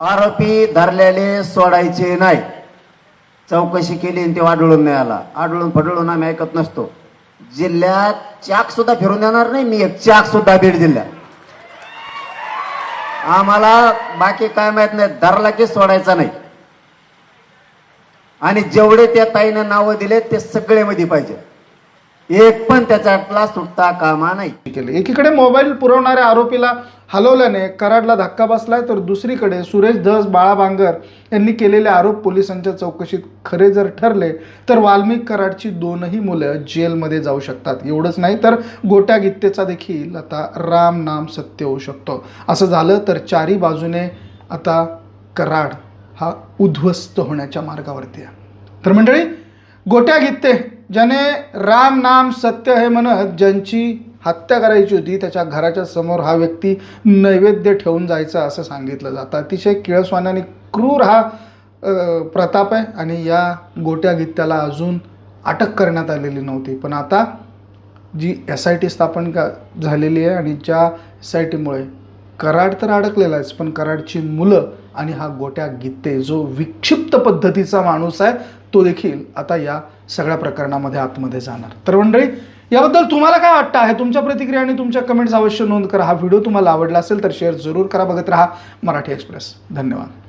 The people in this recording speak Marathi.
आरोपी धरलेले सोडायचे नाही. चौकशी केली आणि ते आढळून नाही आला आढळून फडळून आम्ही ऐकत नसतो. जिल्ह्यात चाक सुद्धा फिरून देणार नाही मी एक चाक सुद्धा बीड जिल्ह्यात. आम्हाला बाकी काय माहीत नाही धरला की सोडायचा नाही. आणि जेवढे त्या ताईनं नावं दिले ते सगळे मध्ये पाहिजे एक पण त्याच्यातला सुटता कामा नाही. केले. एकीकडे मोबाईल पुरवणाऱ्या आरोपीला हलवल्याने कराडला धक्का बसलाय तर दुसरीकडे सुरेश धस बाळा बांगर यांनी केलेले आरोप पोलिसांच्या चौकशीत खरे जर ठरले तर वाल्मिक कराडची दोनही मुलं जेलमध्ये जाऊ शकतात. एवढंच नाही तर गोट्या गित्तेचा देखील आता राम नाम सत्य होऊ शकतो. असं झालं तर चारी बाजूने आता कराड हा उद्ध्वस्त होण्याच्या मार्गावरती आहे. तर मंडळी गोट्या गित्ते ज्याने राम नाम सत्य हे म्हणत ज्यांची हत्या करायची होती त्याच्या घराच्या समोर हा व्यक्ती नैवेद्य ठेवून जायचा असं सांगितलं जातं. अतिशय किळसवान आणि क्रूर हा प्रताप आहे आणि या गोट्या गीत्याला अजून अटक करण्यात आलेली नव्हती. पण आता जी एस आय टी स्थापन का झालेली आहे आणि ज्या एस आय टीमुळे कराड तर अडकलेला आहेच पण कराडची मुलं आणि हा गोट्या गीते जो विक्षिप्त पद्धतीचा माणूस आहे तो देखील आता या सगळ्या प्रकरणामध्ये आतमध्ये जाणार. तर मंडळी याबद्दल तुम्हाला काय वाटतं आहे? तुमच्या प्रतिक्रिया आणि तुमच्या कमेंट्स अवश्य नोंद करा. हा व्हिडिओ तुम्हाला आवडला असेल तर शेअर जरूर करा. बघत राहा मराठी एक्सप्रेस धन्यवाद.